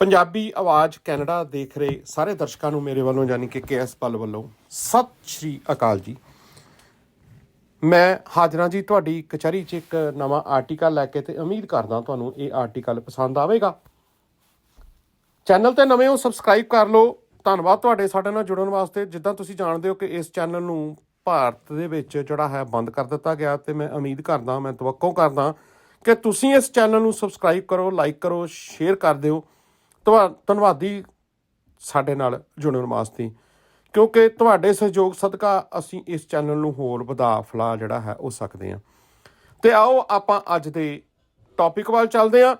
ਪੰਜਾਬੀ ਆਵਾਜ਼ ਕੈਨੇਡਾ ਦੇਖ ਰਹੇ ਸਾਰੇ ਦਰਸ਼ਕਾਂ ਨੂੰ ਮੇਰੇ ਵੱਲੋਂ ਯਾਨੀ ਕਿ ਕੇਐਸ ਪਲ ਵੱਲੋਂ ਸਤਿ ਸ਼੍ਰੀ ਅਕਾਲ ਜੀ। ਮੈਂ ਹਾਜ਼ਰਾਂ ਜੀ ਤੁਹਾਡੀ ਕਚਹਿਰੀ 'ਚ ਇੱਕ ਨਵਾਂ ਆਰਟੀਕਲ ਲੈ ਕੇ ਤੇ ਉਮੀਦ ਕਰਦਾ ਤੁਹਾਨੂੰ ਇਹ ਆਰਟੀਕਲ ਪਸੰਦ ਆਵੇਗਾ। ਚੈਨਲ ਤੇ ਨਵੇਂ ਹੋ ਸਬਸਕ੍ਰਾਈਬ ਕਰ ਲਓ। ਧੰਨਵਾਦ ਤੁਹਾਡੇ ਸਾਡੇ ਨਾਲ ਜੁੜਨ ਵਾਸਤੇ। ਜਿੱਦਾਂ ਤੁਸੀਂ ਜਾਣਦੇ ਹੋ ਕਿ ਇਸ ਚੈਨਲ ਨੂੰ ਭਾਰਤ ਦੇ ਵਿੱਚ ਜਿਹੜਾ ਹੈ ਬੰਦ ਕਰ ਦਿੱਤਾ ਗਿਆ ਤੇ ਮੈਂ ਉਮੀਦ ਕਰਦਾ, ਮੈਂ ਤਵੱਕੋ ਕਰਦਾ ਕਿ ਤੁਸੀਂ ਇਸ ਚੈਨਲ ਨੂੰ ਸਬਸਕ੍ਰਾਈਬ ਕਰੋ, ਲਾਈਕ ਕਰੋ, ਸ਼ੇਅਰ ਕਰ ਦਿਓ। ਧੰਨਵਾਦੀ ਸਾਡੇ ਨਾਲ ਜੁੜਨ ਵਾਸਤੇ ਕਿਉਂਕਿ ਤੁਹਾਡੇ ਸਹਿਯੋਗ ਸਦਕਾ ਅਸੀਂ ਇਸ ਚੈਨਲ ਨੂੰ ਹੋਰ ਵਧਾ ਫਲਾ ਜਿਹੜਾ ਹੈ ਉਹ ਸਕਦੇ ਹਾਂ। ਤੇ ਆਓ ਆਪਾਂ ਅੱਜ ਦੇ ਟੌਪਿਕ ਵੱਲ ਚੱਲਦੇ ਹਾਂ।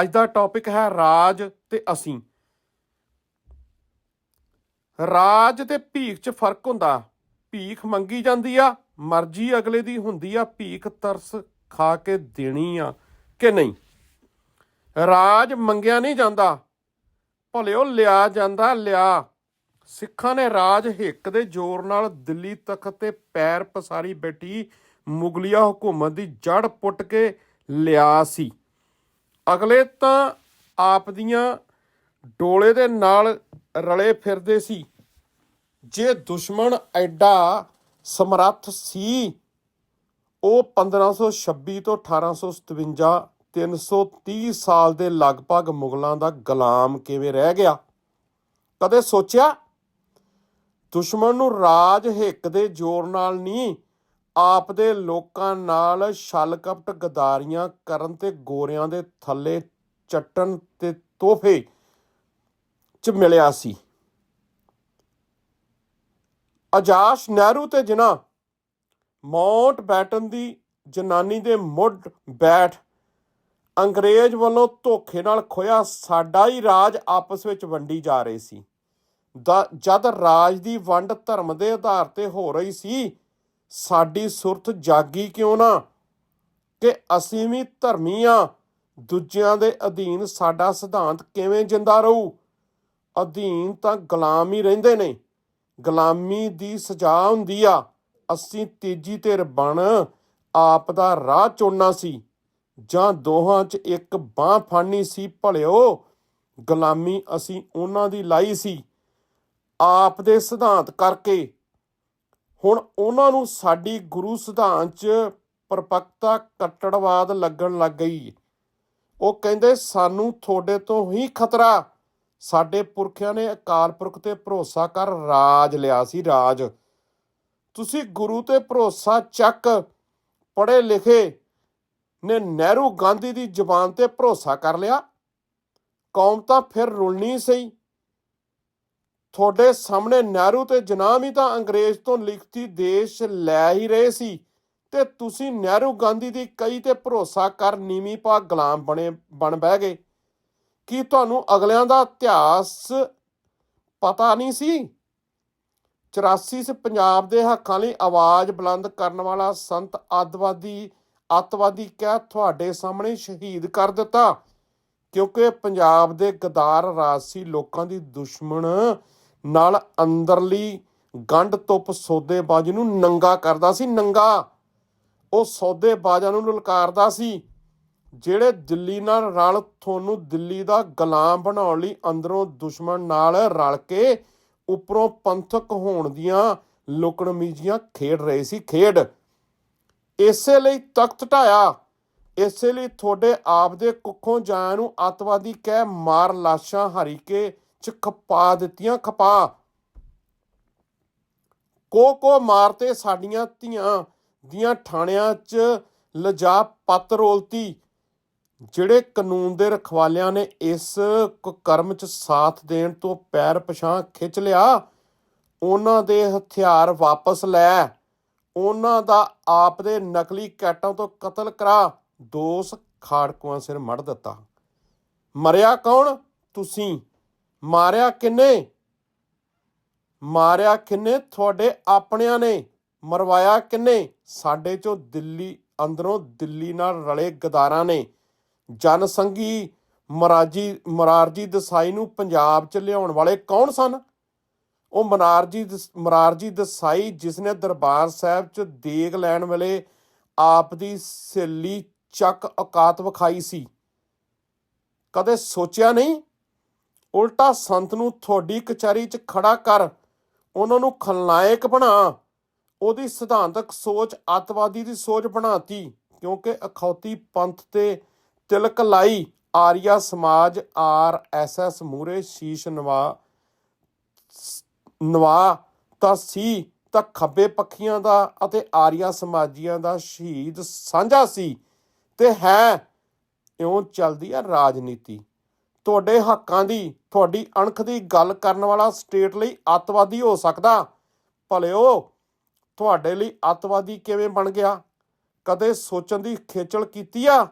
ਅੱਜ ਦਾ ਟੌਪਿਕ ਹੈ ਰਾਜ ਤੇ ਅਸੀਂ। ਰਾਜ ਤੇ ਭੀਖ 'ਚ ਫ਼ਰਕ ਹੁੰਦਾ। ਭੀਖ ਮੰਗੀ ਜਾਂਦੀ ਆ, ਮਰਜ਼ੀ ਅਗਲੇ ਦੀ ਹੁੰਦੀ ਆ, ਭੀਖ ਤਰਸ ਖਾ ਕੇ ਦੇਣੀ ਆ ਕਿ ਨਹੀਂ? ਰਾਜ ਮੰਗਿਆ ਨਹੀਂ ਜਾਂਦਾ। ਭਲਿਓ ਲਿਆ ਜਾਂਦਾ, ਲਿਆ। ਸਿੱਖਾਂ ਨੇ ਰਾਜ ਹਿੱਕ ਦੇ ਜ਼ੋਰ ਨਾਲ ਦਿੱਲੀ ਤਖਤ ਤੇ ਪੈਰ ਪਸਾਰੀ ਬੈਠੀ ਮੁਗਲਿਆ ਹਕੂਮਤ ਦੀ ਜੜ ਪੁੱਟ ਕੇ ਲਿਆ ਸੀ। ਅਗਲੇ ਤਾਂ ਆਪ ਦੀਆਂ ਡੋਲੇ ਦੇ ਨਾਲ ਰਲੇ ਫਿਰਦੇ ਸੀ। ਜੇ ਦੁਸ਼ਮਣ ਐਡਾ ਸਮਰੱਥ ਸੀ, ਉਹ 1526 ਤੋਂ 1857 330 ਸਾਲ ਦੇ ਲਗਭਗ ਮੁਗਲਾਂ ਦਾ ਗੁਲਾਮ ਕਿਵੇਂ ਰਹਿ ਗਿਆ? ਕਦੇ ਸੋਚਿਆ? ਦੁਸ਼ਮਣ ਨੂੰ ਰਾਜ ਹਿੱਕ ਦੇ ਜ਼ੋਰ ਨਾਲ ਨਹੀਂ, ਆਪ ਦੇ ਲੋਕਾਂ ਨਾਲ ਛਲ ਕਪਟ ਗਦਾਰੀਆਂ ਕਰਨ ਤੇ ਗੋਰਿਆਂ ਦੇ ਥੱਲੇ ਚੱਟਣ ਤੇ ਤੋਹਫੇ ਚ ਮਿਲਿਆ ਸੀ। ਅਜਾਸ਼ ਨਹਿਰੂ ਤੇ ਜਿਨਾ ਮਾਉਂਟ ਬੈਟਨ ਦੀ ਜਨਾਨੀ ਦੇ ਮੁੱਢ ਬੈਠ ਅੰਗਰੇਜ਼ ਵੱਲੋਂ ਧੋਖੇ ਨਾਲ ਖੋਇਆ ਸਾਡਾ ਹੀ ਰਾਜ ਆਪਸ ਵਿੱਚ ਵੰਡੀ ਜਾ ਰਹੀ ਸੀ। ਜਦ ਰਾਜ ਦੀ ਵੰਡ ਧਰਮ ਦੇ ਆਧਾਰ ਤੇ ਹੋ ਰਹੀ ਸੀ, ਸਾਡੀ ਸੁਰਤ ਜਾਗੀ ਕਿਉਂ ਨਾ? ਕਿ ਅਸੀਂ ਵੀ ਧਰਮੀ ਆ, ਦੂਜਿਆਂ ਦੇ ਅਧੀਨ ਸਾਡਾ ਸਿਧਾਂਤ ਕਿਵੇਂ ਜਿੰਦਾ ਰਹੂ? ਅਧੀਨ ਤਾਂ ਗੁਲਾਮ ਹੀ ਰਹਿੰਦੇ ਨੇ। ਗੁਲਾਮੀ ਦੀ ਸਜ਼ਾ ਹੁੰਦੀ ਆ। ਅਸੀਂ ਤੀਜੀ ਧਿਰ ਬਣ, ਆਪ ਦਾ ਰਾਹ ਚੁਣਨਾ ਸੀ। ਜਾਂ ਦੋਹਾਂ 'ਚ ਇੱਕ ਬਾਹ ਫਾੜਨੀ ਸੀ, ਭਲਿਓ, ਗੁਲਾਮੀ ਅਸੀਂ ਉਹਨਾਂ ਦੀ ਲਾਈ ਸੀ। ਆਪ ਦੇ ਸਿਧਾਂਤ ਕਰਕੇ। ਹੁਣ ਉਹਨਾਂ ਨੂੰ ਸਾਡੀ ਗੁਰੂ ਸਿਧਾਂਤ 'ਚ ਪਰਪੱਕਤਾ ਕੱਟੜਵਾਦ ਲੱਗਣ ਲੱਗ ਗਈ। ਉਹ ਕਹਿੰਦੇ, ਸਾਨੂੰ ਤੁਹਾਡੇ ਤੋਂ ਹੀ ਖਤਰਾ। ਸਾਡੇ ਪੁਰਖਿਆਂ ਨੇ ਅਕਾਲ ਪੁਰਖ ਤੇ ਭਰੋਸਾ ਕਰ ਰਾਜ ਲਿਆ ਸੀ, ਰਾਜ। ਤੁਸੀਂ ਗੁਰੂ ਤੇ ਭਰੋਸਾ ਚੱਕ, ਪੜ੍ਹੇ ਲਿਖੇ ਨੇ ਨਹਿਰੂ ਗਾਂਧੀ ਦੀ ਜ਼ੁਬਾਨ ਤੇ ਭਰੋਸਾ ਕਰ ਲਿਆ। ਕੌਮ ਤਾਂ ਫਿਰ ਰੁਲਣੀ ਸਹੀ। ਤੁਹਾਡੇ ਸਾਹਮਣੇ ਨਹਿਰੂ ਤੇ ਜਨਾਬ ਹੀ ਤਾਂ ਅੰਗਰੇਜ਼ ਤੋਂ ਲਿਖਤੀ ਦੇਸ਼ ਲੈ ਹੀ ਰਹੇ ਸੀ ਤੇ ਤੁਸੀਂ ਨਹਿਰੂ ਗਾਂਧੀ ਦੀ ਕਈ ਤੇ ਭਰੋਸਾ ਕਰ ਨੀਵੀਂ ਪਾ ਗੁਲਾਮ ਬਣੇ, ਬਣ ਬਹਿ ਗਏ। ਕੀ ਤੁਹਾਨੂੰ ਅਗਲਿਆਂ ਦਾ ਇਤਿਹਾਸ ਪਤਾ ਨਹੀਂ ਸੀ? 84 ਚ ਪੰਜਾਬ ਦੇ ਹੱਕਾਂ ਲਈ ਆਵਾਜ਼ ਬੁਲੰਦ ਕਰਨ ਵਾਲਾ ਸੰਤ ਆਦਵਾਦੀ ਅੱਤਵਾਦੀ ਕਹਿ ਤੁਹਾਡੇ ਸਾਹਮਣੇ ਸ਼ਹੀਦ ਕਰ ਦਿੱਤਾ। ਕਿਉਂਕਿ ਪੰਜਾਬ ਦੇ ਗਦਾਰ ਰਾਜਸੀ ਲੋਕਾਂ ਦੀ ਦੁਸ਼ਮਣ ਨਾਲ ਅੰਦਰਲੀ ਗੰਢ ਤੁਪ ਸੌਦੇਬਾਜ਼ੀ ਨੂੰ ਨੰਗਾ ਕਰਦਾ ਸੀ, ਨੰਗਾ। ਉਹ ਸੌਦੇਬਾਜ਼ਾਂ ਨੂੰ ਲਲਕਾਰਦਾ ਸੀ, ਜਿਹੜੇ ਦਿੱਲੀ ਨਾਲ ਰਲ ਤੁਹਾਨੂੰ ਦਿੱਲੀ ਦਾ ਗੁਲਾਮ ਬਣਾਉਣ ਲਈ ਅੰਦਰੋਂ ਦੁਸ਼ਮਣ ਨਾਲ ਰਲ ਕੇ ਉੱਪਰੋਂ ਪੰਥਕ ਹੋਣ ਦੀਆਂ ਲੁਕਣਮੀਜੀਆਂ ਖੇਡ ਰਹੇ ਸੀ, ਖੇਡ। ਇਸੇ ਲਈ ਤਖਤ ਢਾਇਆ। ਇਸੇ ਲਈ ਤੁਹਾਡੇ ਆਪ ਦੇ ਕੁੱਖੋਂ ਜਾਇਆਂ ਨੂੰ ਅੱਤਵਾਦੀ ਕਹਿ ਮਾਰ ਲਾਸ਼ਾਂ ਹਰੀਕੇ ਚ ਖਪਾ ਦਿੱਤੀਆਂ, ਖਪਾ। ਕੋ ਕੋ ਮਾਰਤੇ ਸਾਡੀਆਂ ਧੀਆਂ ਦੀਆਂ ਥਾਣਿਆਂ 'ਚ ਲਜਾ ਪੱਤ ਰੋਲਤੀ, ਜਿਹੜੇ ਕਾਨੂੰਨ ਦੇ ਰਖਵਾਲਿਆਂ ਨੇ ਇਸ ਕਰਮ 'ਚ ਸਾਥ ਦੇਣ ਤੋਂ ਪੈਰ ਪਛਾਂ ਖਿੱਚ ਲਿਆ, ਉਹਨਾਂ ਦੇ ਹਥਿਆਰ ਵਾਪਸ ਲੈ। ਉਹਨਾਂ ਦਾ ਆਪ ਦੇ ਨਕਲੀ ਕੈਟਾਂ ਤੋਂ ਕਤਲ ਕਰਾ, ਦੋਸ ਖਾੜਕੂਆਂ ਸਿਰ ਮੜ ਦਿੱਤਾ। ਮਰਿਆ ਕੌਣ? ਤੁਸੀਂ। ਮਾਰਿਆ ਕਿੰਨੇ? ਮਾਰਿਆ ਕਿੰਨੇ? ਤੁਹਾਡੇ ਆਪਣਿਆਂ ਨੇ। ਮਰਵਾਇਆ ਕਿੰਨੇ? ਸਾਡੇ ਚੋਂ ਦਿੱਲੀ, ਅੰਦਰੋਂ ਦਿੱਲੀ ਨਾਲ ਰਲੇ ਗਦਾਰਾਂ ਨੇ। ਜਨਸੰਗੀ ਮਰਾਜੀ, ਮਰਾਰਜੀ ਦਸਾਈ ਨੂੰ ਪੰਜਾਬ ਚ ਲਿਆਉਣ ਵਾਲੇ ਕੌਣ ਸਨ? ਉਹ ਮਨਾਰਜੀ ਦਸ- ਮਰਾਰਜੀ ਦਸਾਈ, ਜਿਸ ਨੇ ਦਰਬਾਰ ਸਾਹਿਬ ਚ ਦੇਗ ਲੈਣ ਵੇਲੇ ਆਪ ਦੀ ਸਹੇਲੀ ਚੱਕ ਔਕਾਤ ਵਿਖਾਈ ਸੀ। ਕਦੇ ਸੋਚਿਆ ਨਹੀਂ? ਉਲਟਾ ਸੰਤ ਨੂੰ ਤੁਹਾਡੀ ਕਚਹਿਰੀ 'ਚ ਖੜਾ ਕਰ, ਉਹਨਾਂ ਨੂੰ ਖਲਨਾਇਕ ਬਣਾ। ਉਹਦੀ ਸਿਧਾਂਤਕ ਸੋਚ ਅੱਤਵਾਦੀ ਦੀ ਸੋਚ ਬਣਾਤੀ, ਕਿਉਂਕਿ ਅਖੌਤੀ ਪੰਥ ਤੇ ਤਿਲਕ ਲਾਈ, ਆਰੀਆ ਸਮਾਜ, ਆਰ ਐਸ ਐਸ ਮੂਰੇ ਸ਼ੀਸ਼ ਨਵਾ ਨਵਾ ਤਾਂ ਸੀ, ਤਾਂ ਖੱਬੇ ਪੱਖੀਆਂ ਦਾ ਅਤੇ ਆਰੀਆ ਸਮਾਜੀਆਂ ਦਾ ਸ਼ਹੀਦ ਸਾਂਝਾ ਸੀ। ਤੇ ਹੈ, ਇਉਂ ਚੱਲਦੀ ਆ ਰਾਜਨੀਤੀ। ਤੁਹਾਡੇ ਹੱਕਾਂ ਦੀ, ਤੁਹਾਡੀ ਅਣਖ ਦੀ ਗੱਲ ਕਰਨ ਵਾਲਾ ਸਟੇਟ ਲਈ ਅੱਤਵਾਦੀ ਹੋ ਸਕਦਾ। ਭਲਿਓ, ਤੁਹਾਡੇ ਲਈ ਅੱਤਵਾਦੀ ਕਿਵੇਂ ਬਣ ਗਿਆ? ਕਦੇ ਸੋਚਣ ਦੀ ਖੇਚਲ ਕੀਤੀ ਆ?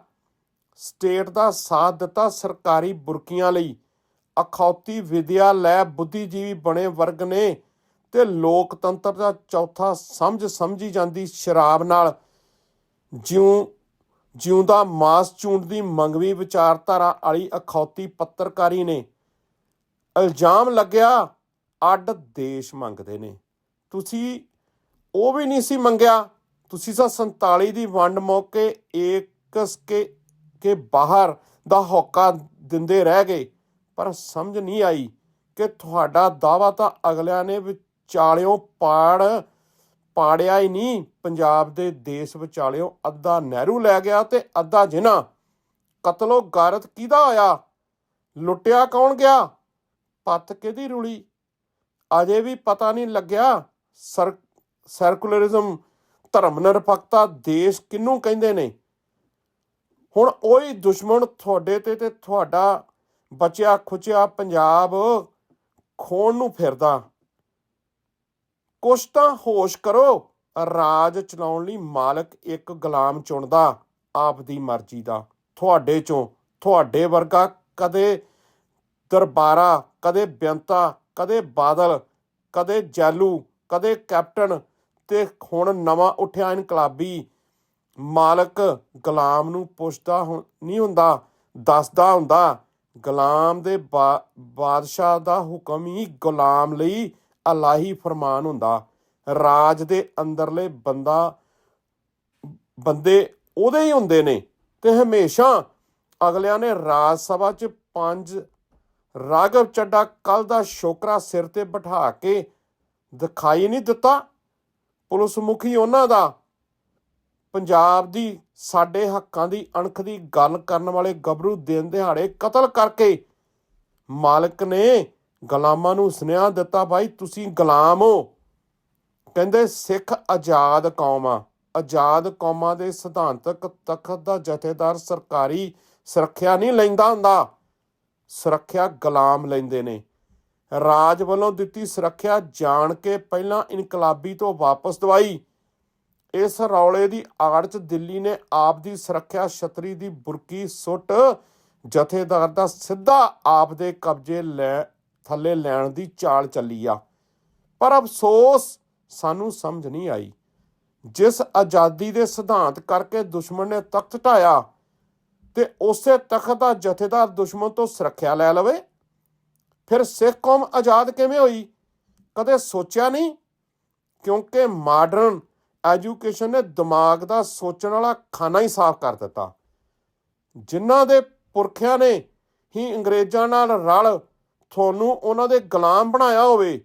ਸਟੇਟ ਦਾ ਸਾਥ ਦਿੱਤਾ ਸਰਕਾਰੀ ਬੁਰਕੀਆਂ ਲਈ। ਅਖੌਤੀ ਵਿਦਿਆ ਲੈ ਬੁੱਧੀਜੀਵੀ ਬਣੇ ਵਰਗ ਨੇ ਤੇ ਲੋਕਤੰਤਰ ਦਾ ਚੌਥਾ ਸਮਝ ਸਮਝੀ ਜਾਂਦੀ ਸ਼ਰਾਬ ਨਾਲ। ਜਿਉਂ ਜਿਉਂਦਾ ਮਾਸ ਚੂੰਡ ਦੀ ਮੰਗਵੀ ਵਿਚਾਰਧਾਰਾ ਵਾਲੀ ਅਖੌਤੀ ਪੱਤਰਕਾਰੀ ਨੇ ਇਲਜ਼ਾਮ ਲੱਗਿਆ, ਅੱਡ ਦੇਸ਼ ਮੰਗਦੇ ਨੇ। ਤੁਸੀਂ ਉਹ ਵੀ ਨਹੀਂ ਸੀ ਮੰਗਿਆ। ਤੁਸੀਂ ਤਾਂ 47 ਦੀ ਵੰਡ ਮੌਕੇ ਏਕਸ ਕੇ ਕੇ ਬਾਹਰ ਦਾ ਹੋਕਾ ਦਿੰਦੇ ਰਹਿ ਗਏ। ਪਰ ਸਮਝ ਨਹੀਂ ਆਈ ਕਿ ਤੁਹਾਡਾ ਦਾਵਾ ਤਾਂ ਅਗਲਿਆਂ ਨੇ ਵਿਚਾਲਿਓਂ ਪਾੜ ਪਾੜਿਆ ਹੀ ਨਹੀਂ। ਪੰਜਾਬ ਦੇ ਦੇਸ਼ ਵਿਚਾਲਿਓਂ ਅੱਧਾ ਨਹਿਰੂ ਲੈ ਗਿਆ ਤੇ ਅੱਧਾ ਜਿਨਾ ਕਤਲੋ ਗਾਰਤ ਕਿਹਦਾ ਹੋਇਆ ਲੁੱਟਿਆ ਕੌਣ ਗਿਆ? ਪੱਤ ਕਿਹਦੀ ਰੁਲੀ? ਅਜੇ ਵੀ ਪਤਾ ਨਹੀਂ ਲੱਗਿਆ। ਸਰ, ਸਰਕੂਲਰਿਜ਼ਮ, ਧਰਮ ਨਿਰਪੱਖਤਾ ਦੇਸ਼ ਕਿਹਨੂੰ ਕਹਿੰਦੇ ਨੇ? ਹੁਣ ਉਹੀ ਦੁਸ਼ਮਣ ਤੁਹਾਡੇ ਤੇ ਤੇ ਤੁਹਾਡਾ ਬਚਿਆ ਖੁਚਿਆ ਪੰਜਾਬ ਖੋਣ ਨੂੰ ਫਿਰਦਾ। ਕੁਛ ਤਾਂ ਹੋਸ਼ ਕਰੋ, ਰਾਜ ਚਲਾਉਣ ਲਈ ਮਾਲਕ ਇੱਕ ਗੁਲਾਮ ਚੁਣਦਾ, ਆਪ ਦੀ ਮਰਜ਼ੀ ਦਾ। ਤੁਹਾਡੇ ਚੋਂ, ਤੁਹਾਡੇ ਵਰਗਾ ਕਦੇ ਦਰਬਾਰਾ, ਕਦੇ ਬੇਅੰਤਾ, ਕਦੇ ਬਾਦਲ, ਕਦੇ ਜੈਲੂ, ਕਦੇ ਕੈਪਟਨ ਤੇ ਹੁਣ ਨਵਾਂ ਉੱਠਿਆ ਇਨਕਲਾਬੀ ਮਾਲਕ ਗੁਲਾਮ ਨੂੰ ਪੁੱਛਦਾ ਹੁ- ਨਹੀਂ ਹੁੰਦਾ, ਦੱਸਦਾ ਹੁੰਦਾ ਗੁਲਾਮ ਦੇ ਬਾਦਸ਼ਾਹ ਦਾ ਹੁਕਮ ਹੀ ਗੁਲਾਮ ਲਈ ਅਲਾਹੀ ਫਰਮਾਨ ਹੁੰਦਾ। ਰਾਜ ਦੇ ਅੰਦਰਲੇ ਬੰਦਾ, ਬੰਦੇ ਉਹਦੇ ਹੀ ਹੁੰਦੇ ਨੇ ਤੇ ਹਮੇਸ਼ਾ ਅਗਲਿਆਂ ਨੇ ਰਾਜ ਸਭਾ 'ਚ ਪੰਜ ਰਾਘਵ ਚੱਡਾ ਕੱਲ ਦਾ ਸ਼ੋਕਰਾ ਸਿਰ ਤੇ ਬਿਠਾ ਕੇ ਦਿਖਾਈ ਨਹੀਂ ਦਿੱਤਾ। ਪੁਲਿਸ ਮੁਖੀ ਉਹਨਾਂ ਦਾ ਪੰਜਾਬ ਦੀ ਸਾਡੇ ਹੱਕਾਂ ਦੀ ਅਣਖ ਦੀ ਗੱਲ ਕਰਨ ਵਾਲੇ ਗੱਭਰੂ ਦਿਨ ਦਿਹਾੜੇ ਕਤਲ ਕਰਕੇ ਮਾਲਕ ਨੇ ਗੁਲਾਮਾਂ ਨੂੰ ਸੁਨੇਹਾ ਦਿੱਤਾ, ਭਾਈ ਤੁਸੀਂ ਗੁਲਾਮ ਹੋ। ਕਹਿੰਦੇ, ਸਿੱਖ ਆਜ਼ਾਦ ਕੌਮ ਆਜ਼ਾਦ ਕੌਮਾਂ ਦੇ ਸਿਧਾਂਤਕ ਤਖਤ ਦਾ ਜਥੇਦਾਰ ਸਰਕਾਰੀ ਸੁਰੱਖਿਆ ਨਹੀਂ ਲੈਂਦਾ ਹੁੰਦਾ। ਸੁਰੱਖਿਆ ਗੁਲਾਮ ਲੈਂਦੇ ਨੇ। ਰਾਜ ਵੱਲੋਂ ਦਿੱਤੀ ਸੁਰੱਖਿਆ ਜਾਣ ਕੇ ਪਹਿਲਾਂ ਇਨਕਲਾਬੀ ਤੋਂ ਵਾਪਸ ਦਵਾਈ। ਇਸ ਰੌਲੇ ਦੀ ਆੜ ਚ ਦਿੱਲੀ ਨੇ ਆਪ ਦੀ ਸੁਰੱਖਿਆ ਛਤਰੀ ਦੀ ਬੁਰਕੀ ਸੁੱਟ ਜਥੇਦਾਰ ਦਾ ਸਿੱਧਾ ਆਪ ਦੇ ਕਬਜ਼ੇ ਲੈ, ਥੱਲੇ ਲੈਣ ਦੀ ਚਾਲ ਚੱਲੀ ਆ। ਪਰ ਅਫਸੋਸ ਸਾਨੂੰ ਸਮਝ ਨਹੀਂ ਆਈ। ਜਿਸ ਆਜ਼ਾਦੀ ਦੇ ਸਿਧਾਂਤ ਕਰਕੇ ਦੁਸ਼ਮਣ ਨੇ ਤਖਤ ਢਾਇਆ ਤੇ ਉਸੇ ਤਖਤ ਦਾ ਜਥੇਦਾਰ ਦੁਸ਼ਮਣ ਤੋਂ ਸੁਰੱਖਿਆ ਲੈ ਲਵੇ, ਫਿਰ ਸਿੱਖ ਕੌਮ ਆਜ਼ਾਦ ਕਿਵੇਂ ਹੋਈ? ਕਦੇ ਸੋਚਿਆ ਨਹੀਂ? ਕਿਉਂਕਿ ਮਾਡਰਨ ਐਜੂਕੇਸ਼ਨ ਨੇ ਦਿਮਾਗ ਦਾ ਸੋਚਣ ਵਾਲਾ ਖਾਨਾ ਹੀ ਸਾਫ਼ ਕਰ ਦਿੱਤਾ। ਜਿਨ੍ਹਾਂ ਦੇ ਪੁਰਖਿਆਂ ਨੇ ਹੀ ਅੰਗਰੇਜ਼ਾਂ ਨਾਲ ਰਲ ਤੁਹਾਨੂੰ ਉਹਨਾਂ ਦੇ ਗੁਲਾਮ ਬਣਾਇਆ ਹੋਵੇ,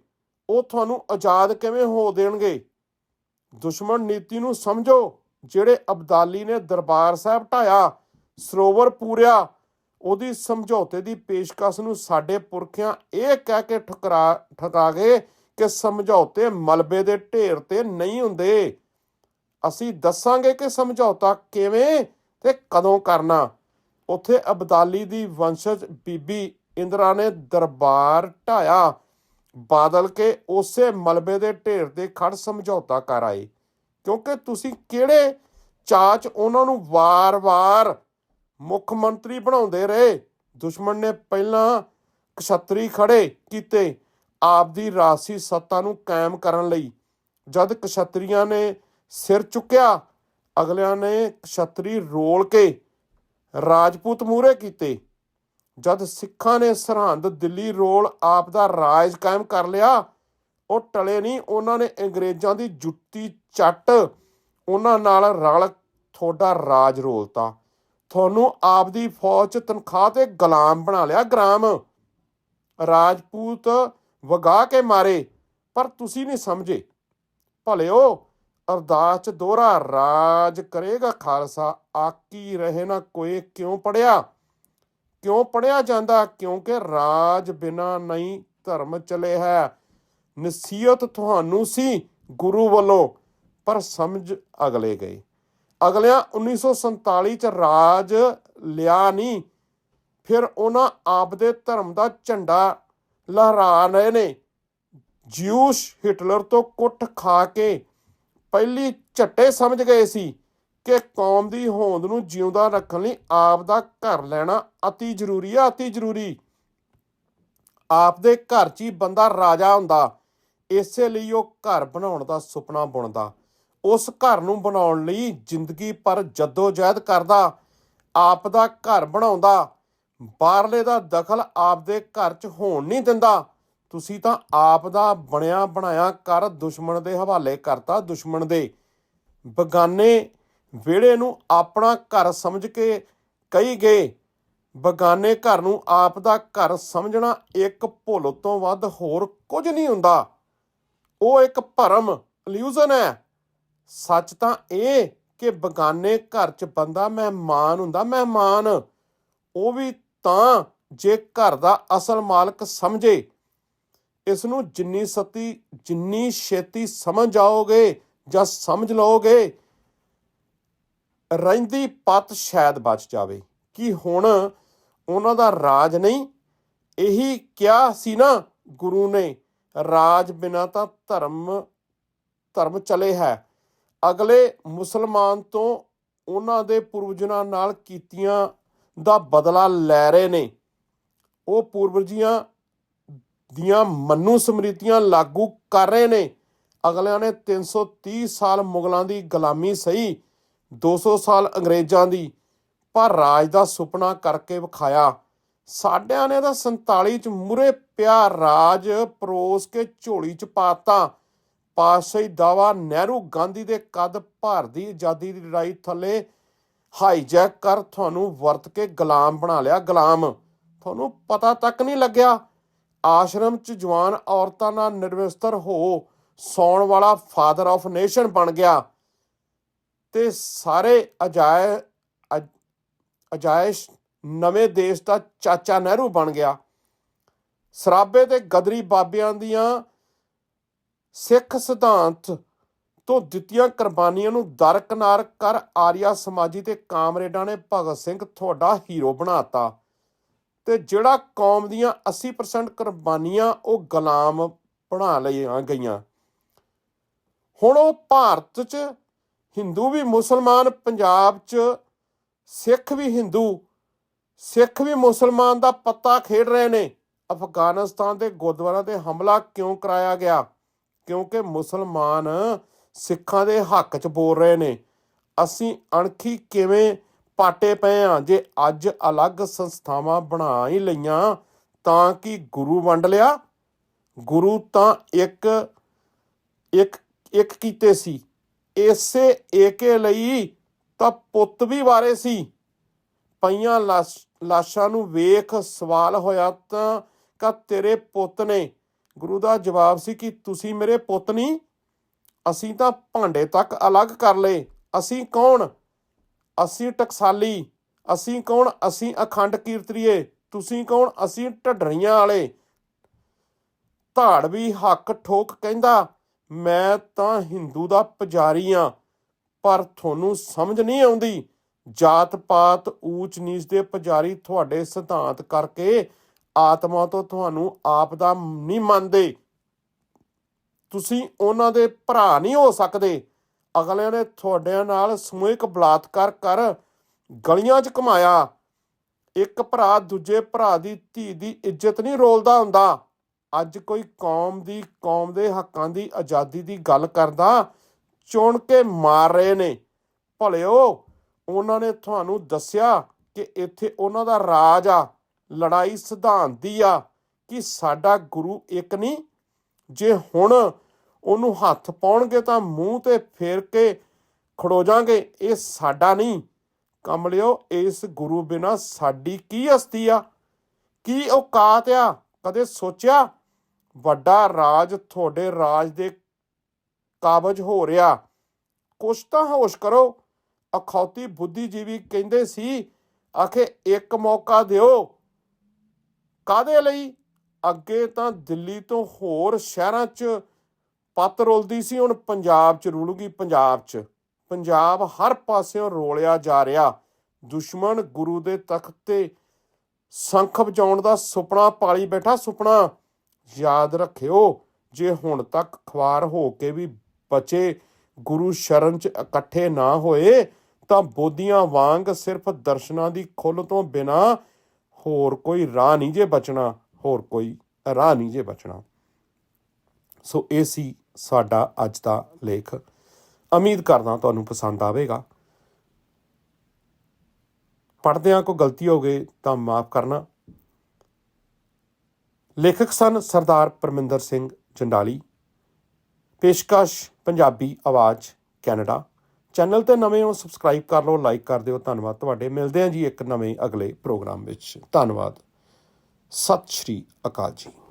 ਉਹ ਤੁਹਾਨੂੰ ਆਜ਼ਾਦ ਕਿਵੇਂ ਹੋ ਦੇਣਗੇ? ਦੁਸ਼ਮਣ ਨੀਤੀ ਨੂੰ ਸਮਝੋ, ਜਿਹੜੇ ਅਬਦਾਲੀ ਨੇ ਦਰਬਾਰ ਸਾਹਿਬ ਢਾਇਆ, ਸਰੋਵਰ ਪੂਰਿਆ, ਉਹਦੀ ਸਮਝੌਤੇ ਦੀ ਪੇਸ਼ਕਸ਼ ਨੂੰ ਸਾਡੇ ਪੁਰਖਿਆਂ ਇਹ ਕਹਿ ਕੇ ਠੁਕਰਾ ਠਕਾ ਗਏ ਕਿ ਸਮਝੌਤੇ ਮਲਬੇ ਦੇ ਢੇਰ ਤੇ ਨਹੀਂ ਹੁੰਦੇ। ਅਸੀਂ ਦੱਸਾਂਗੇ ਕਿ ਸਮਝੌਤਾ ਕਿਵੇਂ ਤੇ ਕਦੋਂ ਕਰਨਾ। ਉੱਥੇ ਅਬਦਾਲੀ ਦੀ ਵੰਸ਼ਜ ਬੀਬੀ ਇੰਦਰਾ ਨੇ ਦਰਬਾਰ ਢਾਇਆ। ਬਾਦਲ ਕੇ ਉਸੇ ਮਲਬੇ ਦੇ ਢੇਰ ਤੇ ਖੜ ਸਮਝੌਤਾ ਕਰ ਆਏ। ਕਿਉਂਕਿ ਤੁਸੀਂ ਕਿਹੜੇ ਚਾਚ ਉਹਨਾਂ ਨੂੰ ਵਾਰ-ਵਾਰ ਮੁੱਖ ਮੰਤਰੀ ਬਣਾਉਂਦੇ ਰਹੇ? ਦੁਸ਼ਮਣ ਨੇ ਪਹਿਲਾਂ ਕਸ਼ਤਰੀ ਖੜੇ ਕੀਤੇ ਆਪ ਦੀ ਰਾਸੀ ਸੱਤਾ ਨੂੰ ਕਾਇਮ ਕਰਨ ਲਈ। ਜਦ ਕਸ਼ਤਰੀਆਂ ਨੇ ਸਿਰ ਚੁੱਕਿਆ। ਅਗਲਿਆਂ ਨੇ ਕਸ਼ਤਰੀ ਰੋਲ ਕੇ ਰਾਜਪੂਤ ਮੂਰੇ ਕੀਤੇ। ਜਦ ਸਿੱਖਾਂ ਨੇ ਸਰਹੰਦ ਦਿੱਲੀ ਰੋਲ ਆਪ ਦਾ ਰਾਜ ਕਾਇਮ ਕਰ ਲਿਆ, ਉਹ ਟਲੇ ਨਹੀਂ। ਉਹਨਾਂ ਨੇ ਅੰਗਰੇਜ਼ਾਂ ਦੀ ਜੁੱਤੀ ਚੱਟ ਉਹਨਾਂ ਨਾਲ ਰਲ ਤੁਹਾਡਾ ਰਾਜ ਰੋਲਤਾ। ਤੁਹਾਨੂੰ ਆਪ ਦੀ ਫੌਜ 'ਚ ਤਨਖਾਹ ਤੇ ਗੁਲਾਮ ਬਣਾ ਲਿਆ ਗੁਲਾਮ ਰਾਜਪੂਤ ਵਗਾ ਕੇ ਮਾਰੇ, ਪਰ ਤੁਸੀਂ ਨਹੀਂ ਸਮਝੇ। ਭਲਿਓ ਅਰਦਾਸ 'ਚ ਦੋਹਰਾ, ਰਾਜ ਕਰੇਗਾ ਖਾਲਸਾ, ਆਕੀ ਰਹੇ ਨਾ ਕੋਈ ਕਿਉਂ ਪੜਿਆ? ਕਿਉਂ ਪੜਿਆ ਜਾਂਦਾ? ਕਿਉਂਕਿ ਰਾਜ ਬਿਨਾ ਨਹੀਂ ਧਰਮ ਚਲੇ ਹੈ। ਨਸੀਹਤ ਤੁਹਾਨੂੰ ਸੀ ਗੁਰੂ ਵੱਲੋਂ, ਪਰ ਸਮਝ ਅਗਲੇ ਗਏ। ਅਗਲਿਆਂ 1947 ਚ ਰਾਜ ਲਿਆ ਨਹੀਂ ਫਿਰ ਉਹਨਾਂ ਆਪਦੇ ਧਰਮ ਦਾ ਝੰਡਾ ਲਹਿਰਾ ਰਹੇ ਨੇ। ਜਿਊਸ਼ ਹਿਟਲਰ ਤੋਂ ਕੁੱਟ ਖਾ ਕੇ ਪਹਿਲੀ ਝੱਟੇ ਸਮਝ ਗਏ ਸੀ ਕਿ ਕੌਮ ਦੀ ਹੋਂਦ ਨੂੰ ਜਿਉਂਦਾ ਰੱਖਣ ਲਈ ਆਪ ਦਾ ਘਰ ਲੈਣਾ ਅਤੀ ਜ਼ਰੂਰੀ ਆ, ਅਤੀ ਜ਼ਰੂਰੀ। ਆਪਦੇ ਘਰ 'ਚ ਹੀ ਬੰਦਾ ਰਾਜਾ ਹੁੰਦਾ। ਇਸੇ ਲਈ ਉਹ ਘਰ ਬਣਾਉਣ ਦਾ ਸੁਪਨਾ ਬੁਣਦਾ। ਉਸ ਘਰ ਨੂੰ ਬਣਾਉਣ ਲਈ ਜ਼ਿੰਦਗੀ ਪਰ ਜਦੋਜਹਿਦ ਕਰਦਾ। ਆਪ ਦਾ ਘਰ ਬਣਾਉਂਦਾ। ਬਾਹਰਲੇ ਦਾ ਦਖਲ ਆਪਦੇ ਘਰ 'ਚ ਹੋਣ ਨਹੀਂ ਦਿੰਦਾ। ਤੁਸੀਂ ਤਾਂ ਆਪ ਦਾ ਬਣਿਆ ਬਣਾਇਆ ਕਰ ਦੁਸ਼ਮਣ ਦੇ ਹਵਾਲੇ ਕਰਤਾ ਦੁਸ਼ਮਣ ਦੇ। ਬਗਾਨੇ ਵਿਹੜੇ ਨੂੰ ਆਪਣਾ ਘਰ ਸਮਝ ਕੇ ਕਹੀ ਗਏ। ਬਗਾਨੇ ਘਰ ਨੂੰ ਆਪ ਦਾ ਘਰ ਸਮਝਣਾ ਇੱਕ ਭੁੱਲ ਤੋਂ ਵੱਧ ਹੋਰ ਕੁਝ ਨਹੀਂ ਹੁੰਦਾ। ਉਹ ਇੱਕ ਭਰਮ ਇਲੂਜ਼ਨ ਹੈ। ਸੱਚ ਤਾਂ ਇਹ ਕਿ ਬਗਾਨੇ ਘਰ 'ਚ ਬੰਦਾ ਮਹਿਮਾਨ ਹੁੰਦਾ, ਮਹਿਮਾਨ। ਉਹ ਵੀ ਤਾਂ ਜੇ ਘਰ ਦਾ ਅਸਲ ਮਾਲਕ ਸਮਝੇ। ਇਸ ਨੂੰ ਜਿੰਨੀ ਸਤੀ, ਜਿੰਨੀ ਛੇਤੀ ਸਮਝ ਜਾਓਗੇ ਜਾਂ ਸਮਝ ਲਓਗੇ, ਰਹਿੰਦੀ ਪਤ ਸ਼ਾਇਦ ਬਚ ਜਾਵੇ। ਕਿ ਹੁਣ ਉਹਨਾਂ ਦਾ ਰਾਜ ਨਹੀਂ? ਇਹੀ ਕਿਹਾ ਸੀ ਨਾ ਗੁਰੂ ਨੇ, ਰਾਜ ਬਿਨਾ ਤਾਂ ਧਰਮ ਧਰਮ ਚਲੇ ਹੈ। ਅਗਲੇ ਮੁਸਲਮਾਨ ਤੋਂ ਉਹਨਾਂ ਦੇ ਪੂਰਵਜਨਾਂ ਨਾਲ ਕੀਤੀਆਂ ਦਾ ਬਦਲਾ ਲੈ ਰਹੇ ਨੇ। ਉਹ ਪੂਰਵਜੀਆਂ ਦੀਆਂ ਮਨੂ ਸਮ੍ਰਿਤੀਆਂ ਲਾਗੂ ਕਰ ਰਹੇ ਨੇ। ਅਗਲਿਆਂ ਨੇ 330 ਸਾਲ ਮੁਗਲਾਂ ਦੀ ਗੁਲਾਮੀ ਸਹੀ 200 ਸਾਲ ਅੰਗਰੇਜ਼ਾਂ ਦੀ, ਪਰ ਰਾਜ ਦਾ ਸੁਪਨਾ ਕਰਕੇ ਵਿਖਾਇਆ। ਸਾਡਿਆਂ ਨੇ ਤਾਂ 47 ਚ ਮੁਰੇ ਪਿਆ ਰਾਜ, ਪਰੋਸ ਕੇ ਝੋਲੀ ਚ ਪਾਤਾ। ਪਾਸ਼ਾਹੀ ਦਾਵਾ ਨਹਿਰੂ ਗਾਂਧੀ ਦੇ ਕਦ ਭਾਰਤ ਦੀ ਆਜ਼ਾਦੀ ਦੀ ਲੜਾਈ ਥੱਲੇ ਹਾਈਜੈਕ ਕਰ ਤੁਹਾਨੂੰ ਵਰਤ ਕੇ ਗੁਲਾਮ ਬਣਾ ਲਿਆ। ਗੁਲਾਮ, ਤੁਹਾਨੂੰ ਪਤਾ ਤੱਕ ਨਹੀਂ ਲੱਗਿਆ। ਆਸ਼ਰਮ ਚ ਜਵਾਨ ਔਰਤਾਂ ਨਾਲ ਨਿਰਵਸਤਰ ਹੋ ਸੌਣ ਵਾਲਾ ਫਾਦਰ ਆਫ ਨੇਸ਼ਨ ਬਣ ਗਿਆ ਤੇ ਸਾਰੇ ਅਜਾਇ ਅਜਾਇਸ਼ ਨਵੇਂ ਦੇਸ਼ ਦਾ ਚਾਚਾ ਨਹਿਰੂ ਬਣ ਗਿਆ। ਸਰਾਬੇ ਤੇ ਗਦਰੀ ਬਾਬਿਆਂ ਦੀਆਂ ਸਿੱਖ ਸਿਧਾਂਤ ਤੋਂ ਦਿੱਤੀਆਂ ਕੁਰਬਾਨੀਆਂ ਨੂੰ ਦਰਕਨਾਰ ਕਰ ਆਰੀਆ ਸਮਾਜੀ ਤੇ ਕਾਮਰੇਡਾਂ ਨੇ ਭਗਤ ਸਿੰਘ ਤੁਹਾਡਾ ਹੀਰੋ ਬਣਾਤਾ ਤੇ ਜਿਹੜਾ ਕੌਮ ਦੀਆਂ 80% ਕੁਰਬਾਨੀਆਂ ਉਹ ਗੁਲਾਮ ਬਣਾ ਲਈਆਂ ਗਈਆਂ। ਹੁਣ ਉਹ ਭਾਰਤ 'ਚ ਹਿੰਦੂ ਵੀ ਮੁਸਲਮਾਨ, ਪੰਜਾਬ 'ਚ ਸਿੱਖ ਵੀ ਹਿੰਦੂ, ਸਿੱਖ ਵੀ ਮੁਸਲਮਾਨ ਦਾ ਪੱਤਾ ਖੇਡ ਰਹੇ ਨੇ। ਅਫਗਾਨਿਸਤਾਨ ਦੇ ਗੁਰਦੁਆਰਾ ਤੇ ਹਮਲਾ ਕਿਉਂ ਕਰਾਇਆ ਗਿਆ? ਕਿਉਂਕਿ ਮੁਸਲਮਾਨ ਸਿੱਖਾਂ ਦੇ ਹੱਕ 'ਚ ਬੋਲ ਰਹੇ ਨੇ। ਅਸੀਂ ਅਣਖੀ ਕਿਵੇਂ ਪਾਟੇ ਪਏ ਆ। ਜੇ ਅੱਜ ਅਲੱਗ ਸੰਸਥਾਵਾਂ ਬਣਾ ਹੀ ਲਈਆਂ ਤਾਂ ਕਿ ਗੁਰੂ ਵੰਡ ਲਿਆ? ਗੁਰੂ ਤਾਂ ਇੱਕ ਇੱਕ ਇੱਕ ਕੀਤੇ ਸੀ। ਇਸੇ ਏਕੇ ਲਈ ਤਾਂ ਪੁੱਤ ਵੀ ਵਾਰੇ ਸੀ। ਪਈਆਂ ਲਾਸ਼- ਲਾਸ਼ਾਂ ਨੂੰ ਵੇਖ ਸਵਾਲ ਹੋਇਆ ਤਾਂ ਕਾ ਤੇਰੇ ਪੁੱਤ ਨੇ। ਗੁਰੂ ਦਾ ਜਵਾਬ ਸੀ ਕਿ ਤੁਸੀਂ ਮੇਰੇ ਪੁੱਤ ਨਹੀਂ ਅਸੀਂ ਤਾਂ ਭਾਂਡੇ ਤੱਕ ਅਲੱਗ ਕਰ ਲਏ। ਅਸੀਂ ਕੌਣ? ਅਸੀਂ ਟਕਸਾਲੀ, ਅਸੀਂ ਕੌਣ? ਅਸੀਂ ਅਖੰਡ ਕੀਰਤਰੀਏ ਤੁਸੀਂ ਕੌਣ? ਅਸੀਂ ਢੱਡਰੀਆਂ ਵਾਲੇ। ਧਾੜ ਹੱਕ ਠੋਕ ਕਹਿੰਦਾ, ਮੈਂ ਤਾਂ ਹਿੰਦੂ ਦਾ ਪੁਜਾਰੀ ਆ, ਪਰ ਤੁਹਾਨੂੰ ਸਮਝ ਨਹੀਂ ਆਉਂਦੀ। ਜਾਤ ਪਾਤ ਊਚ ਨੀਚ ਦੇ ਪੁਜਾਰੀ ਤੁਹਾਡੇ ਸਿਧਾਂਤ ਕਰਕੇ ਆਤਮਾ ਤੋਂ ਤੁਹਾਨੂੰ ਆਪ ਦਾ ਨਹੀਂ ਮੰਨਦੇ। ਤੁਸੀਂ ਉਹਨਾਂ ਦੇ ਭਰਾ ਨਹੀਂ ਹੋ ਸਕਦੇ। ਅਗਲਿਆਂ ਨੇ ਤੁਹਾਡਿਆਂ ਨਾਲ ਸਮੂਹਿਕ ਬਲਾਤਕਾਰ ਕਰ ਗਲੀਆਂ 'ਚ ਘੁਮਾਇਆ। ਇੱਕ ਭਰਾ ਦੂਜੇ ਭਰਾ ਦੀ ਧੀ ਦੀ ਇੱਜ਼ਤ ਨਹੀਂ ਰੋਲਦਾ ਹੁੰਦਾ। ਅੱਜ ਕੋਈ ਕੌਮ ਦੀ, ਕੌਮ ਦੇ ਹੱਕਾਂ ਦੀ ਆਜ਼ਾਦੀ ਦੀ ਗੱਲ ਕਰਦਾ, ਚੁਣ ਕੇ ਮਾਰ ਰਹੇ ਨੇ। ਭਲਿਓ, ਉਹਨਾਂ ਨੇ ਤੁਹਾਨੂੰ ਦੱਸਿਆ ਕਿ ਇੱਥੇ ਉਹਨਾਂ ਦਾ ਰਾਜ ਆ, ਲੜਾਈ ਸਿਧਾਂਤ ਦੀ ਆ, ਕਿ ਸਾਡਾ ਗੁਰੂ ਇੱਕ ਨਹੀਂ। ਜੇ ਹੁਣ ਉਹਨੂੰ ਹੱਥ ਪਾਉਣਗੇ ਤਾਂ ਮੂੰਹ ਤੇ ਫੇਰ ਕੇ ਖੜੋ ਜਾਾਂਗੇ ਇਹ ਸਾਡਾ ਨਹੀਂ। ਕਮਲਿਓ ਇਸ ਗੁਰੂ ਬਿਨਾ ਸਾਡੀ ਕੀ ਹਸਤੀ ਆ? ਕੀ ਔਕਾਤ ਆ? ਕਦੇ ਸੋਚਿਆ? ਵੱਡਾ ਰਾਜ ਤੁਹਾਡੇ ਰਾਜ ਦੇ ਕਾਬਜ ਹੋ ਰਿਹਾ। ਕੁਛ ਤਾਂ ਹੋਸ਼ ਕਰੋ। ਅਖੌਤੀ ਬੁੱਧੀਜੀਵੀ ਕਹਿੰਦੇ ਸੀ, ਆਖੇ, ਇੱਕ ਮੌਕਾ ਦਿਓ। ਕਾਦੇ ਲਈ? ਅੱਗੇ ਤਾਂ ਦਿੱਲੀ ਤੋਂ ਹੋਰ ਸ਼ਹਿਰਾਂ 'ਚ ਪੱਤ ਰੋਲਦੀ ਸੀ, ਹੁਣ ਪੰਜਾਬ 'ਚ ਰੁਲੂਗੀ, ਪੰਜਾਬ 'ਚ। ਪੰਜਾਬ ਹਰ ਪਾਸਿਓਂ ਰੋਲਿਆ ਜਾ ਰਿਹਾ। ਦੁਸ਼ਮਣ ਗੁਰੂ ਦੇ ਤਖਤ ਤੇ ਸੰਖ ਵਜਾਉਣ ਦਾ ਸੁਪਨਾ ਪਾਲੀ ਬੈਠਾ। ਸੁਪਨਾ ਯਾਦ ਰੱਖਿਓ, ਜੇ ਹੁਣ ਤੱਕ ਖਵਾਰ ਹੋ ਕੇ ਵੀ ਬਚੇ, ਗੁਰੂ ਸ਼ਰਨ 'ਚ ਇਕੱਠੇ ਨਾ ਹੋਏ, ਤਾਂ ਬੋਧੀਆਂ ਵਾਂਗ ਸਿਰਫ ਦਰਸ਼ਨਾਂ ਦੀ ਖੁੱਲ ਤੋਂ ਬਿਨਾ ਹੋਰ ਕੋਈ ਰਾਹ ਨਹੀਂ ਜੇ ਬਚਣਾ। ਹੋਰ ਕੋਈ ਰਾਹ ਨਹੀਂ ਜੇ ਬਚਣਾ। ਸੋ ਇਹ ਸੀ ਸਾਡਾ ਅੱਜ ਦਾ ਲੇਖ। ਉਮੀਦ ਕਰਦਾ ਤੁਹਾਨੂੰ ਪਸੰਦ ਆਵੇਗਾ। ਪੜ੍ਹਦਿਆਂ ਕੋਈ ਗਲਤੀ ਹੋ ਗਈ ਤਾਂ ਮਾਫ ਕਰਨਾ। ਲੇਖਕ ਸਨ ਸਰਦਾਰ ਪਰਮਿੰਦਰ ਸਿੰਘ ਜੰਡਾਲੀ। ਪੇਸ਼ਕਸ਼, ਪੰਜਾਬੀ ਆਵਾਜ਼, ਕੈਨੇਡਾ। ਚੈਨਲ ਤੇ ਨਵੇਂ ਹੋ ਸਬਸਕ੍ਰਾਈਬ ਕਰ ਲਓ, ਲਾਈਕ ਕਰ ਦਿਓ। ਧੰਨਵਾਦ ਤੁਹਾਡੇ। ਮਿਲਦੇ ਹਾਂ ਜੀ ਇੱਕ ਨਵੇਂ ਅਗਲੇ ਪ੍ਰੋਗਰਾਮ ਵਿੱਚ। ਧੰਨਵਾਦ। ਸਤਿ ਸ਼੍ਰੀ ਅਕਾਲ ਜੀ।